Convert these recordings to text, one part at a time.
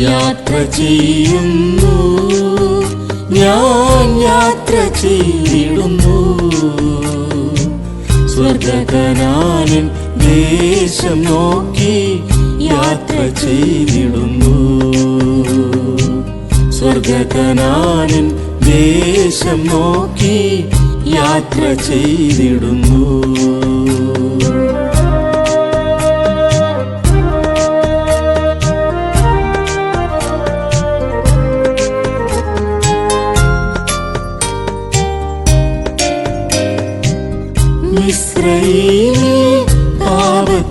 യാത്ര ചെയ്യുന്നു. ഞാൻ യാത്ര ചെയ്തിടുന്നു. സ്വർഗകനാനൻ ദേശം നോക്കി യാത്ര ചെയ്തിടുന്നു. സ്വർഗകനാനൻ ദേശം നോക്കി യാത്ര ചെയ്തിടുന്നു.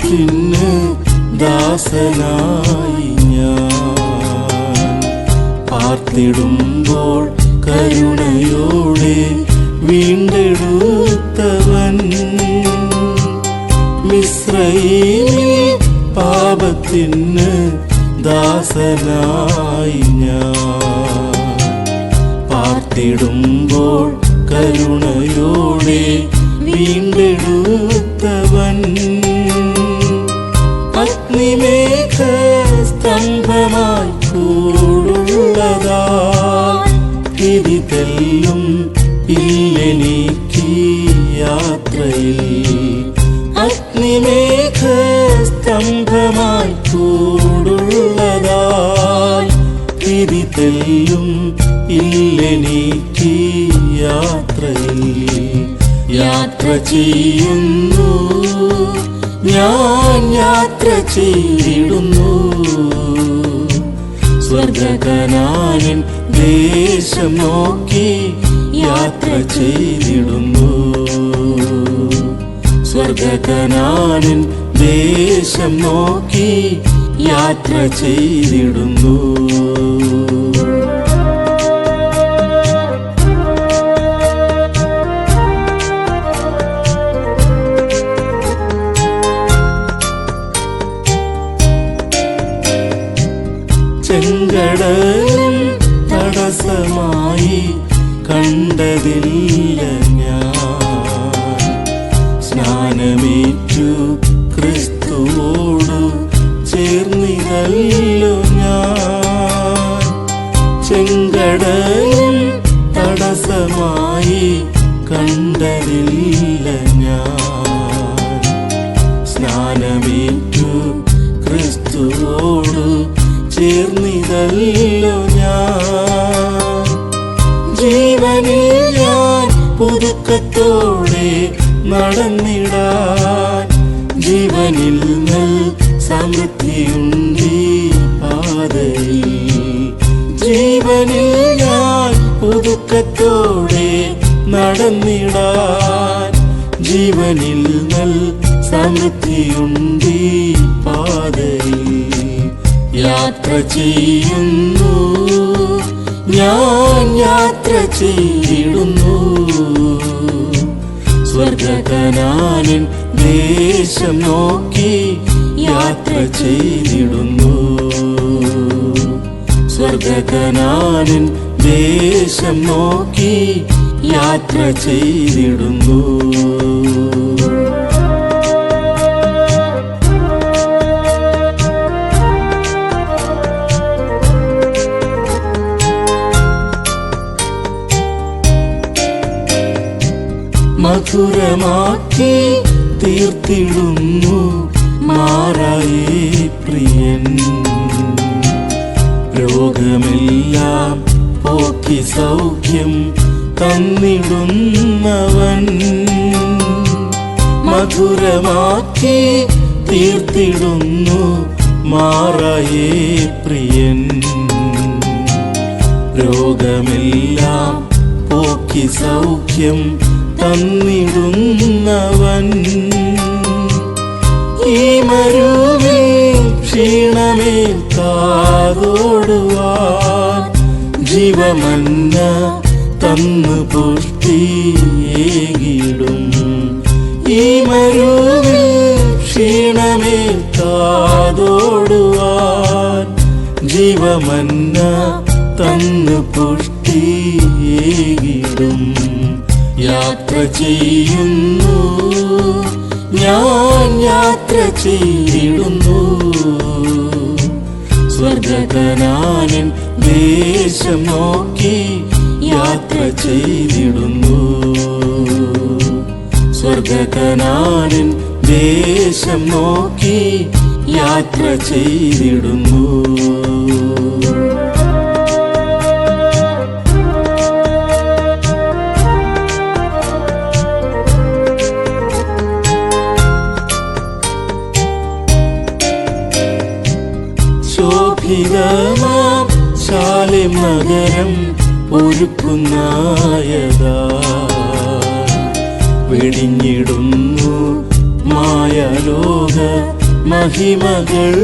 പാപത്തിന് ദാസനായി ഞാൻ. പാർത്തിടുമ്പോൾ കരുണയോടെ വീണ്ടെടുത്തവൻ മിശ്രയിലെ പാപത്തിന് ദാസനായി ഞാൻ. പാർത്തിടുമ്പോൾ കരുണയോടെ വീണ്ടെടുത്തവൻ അഗ്നിമേഘ സ്തംഭമായി കൂടുള്ളതാ തിരി തെല്ലും ഇല്ലെനിക്ക് യാത്രയിൽ അഗ്നിമേഘ സ്തംഭമായി കൂടുള്ളതാ തിരി തെല്ലും ഇല്ലെനിക്ക് യാത്രയിൽ യാത്ര ചെയ്യുന്നു ഞാൻ യാത്ര ചെയ്തിടുന്നു സ്വർഗകനാനൻ ദേശം നോക്കി യാത്ര ചെയ്തിടുന്നു. സ്വർഗകനാനൻ ദേശം നോക്കി യാത്ര ചെയ്തിടുന്നു. ചെങ്കടലും തടസ്സമായി കണ്ടതില്ല ഞാൻ. സ്നാനമേറ്റു ക്രിസ്തുവോടു ചേർന്നിതല്ലോ ഞാൻ. ചെങ്കടലും ചേർന്നിതല്ലോ ഞാൻ. ജീവനിൽ ഞാൻ പുതുക്കത്തോടെ നടന്നിടാൻ ജീവനിൽ നൽ സമൃദ്ധിയുണ്ടീ പാതയിൽ. ജീവനിൽ ഞാൻ പുതുക്കത്തോടെ നടന്നിടാൻ ജീവനിൽ നൽ സമൃദ്ധിയുണ്ടി പാതയിൽ. യാത്ര ചെയ്യുന്നു. ഞാൻ യാത്ര ചെയ്യുന്നു സ്വർഗകനാനൻ ദേശം നോക്കി യാത്ര ചെയ്തിടുന്നു. സ്വർഗകനാനൻ ദേശം നോക്കി യാത്ര ചെയ്തിടുന്നു. മധുരമാക്കി തീർത്തിടുന്നു മാറായി പ്രിയൻ. രോഗമെല്ലാം പോക്കി സൗഖ്യം തന്നിടുന്നവൻ. മധുരമാക്കി തീർത്തിടുന്നു മാറായേ പ്രിയൻ. രോഗമെല്ലാം പോക്കി സൗഖ്യം തന്നിടുന്നവൻ. ഈ മരുവിൽ ക്ഷീണമേ താതോടുവാൻ ജീവമന്ന തന്നു പുഷ്ടിയേകിടും. ഈ മരുവിൽ ക്ഷീണമേ താതോടുവാൻ ജീവമന്ന തന്നു പുഷ്ടിയേകിടും. യാത്ര ചെയ്യുന്നു. ഞാൻ യാത്ര ചെയ്തിടുന്നു. സ്വർഗകനാനൻ ദേശം നോക്കി യാത്ര ചെയ്തിടുന്നു. സ്വർഗകനാനൻ ദേശം നോക്കി യാത്ര ചെയ്തിടുന്നു. ശോഭിതമാം ശാലിം നഗരം ഒരുക്കുന്നായതാ വെടിഞ്ഞിടുന്നു മായലോക മഹിമകൾ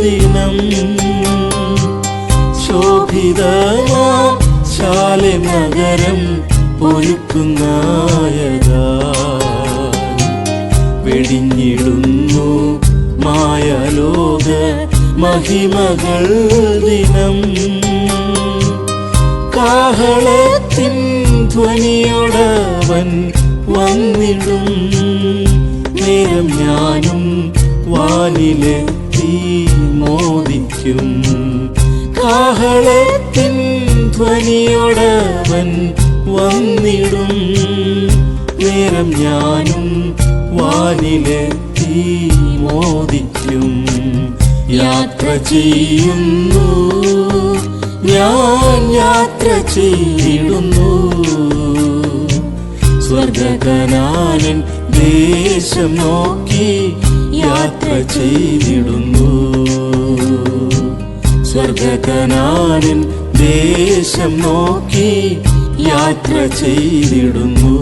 ദിനം. ശോഭിതമാം ശാലിം നഗരം ഒരുക്കുന്നായതാ വെടിഞ്ഞിടുന്നു മഹിമകൾ ദിനം. കാഹളത്തിൻ ധ്വനിയോടവൻ വന്നിടും. നേരം ഞാനും വാനിലെത്തി മോദിക്കും. കാഹളത്തിൻ ധ്വനിയോടവൻ വന്നിടും. നേരം ഞാനും വാനിലെത്തി മോദിക്കും. യാത്ര ചെയ്യുന്നു. ഞാൻ യാത്ര ചെയ്യുന്നു സ്വർഗകനാനൻ ദേശം നോക്കി യാത്ര ചെയ്തിടുന്നു. സ്വർഗകനാനൻ ദേശം നോക്കി യാത്ര ചെയ്തിടുന്നു.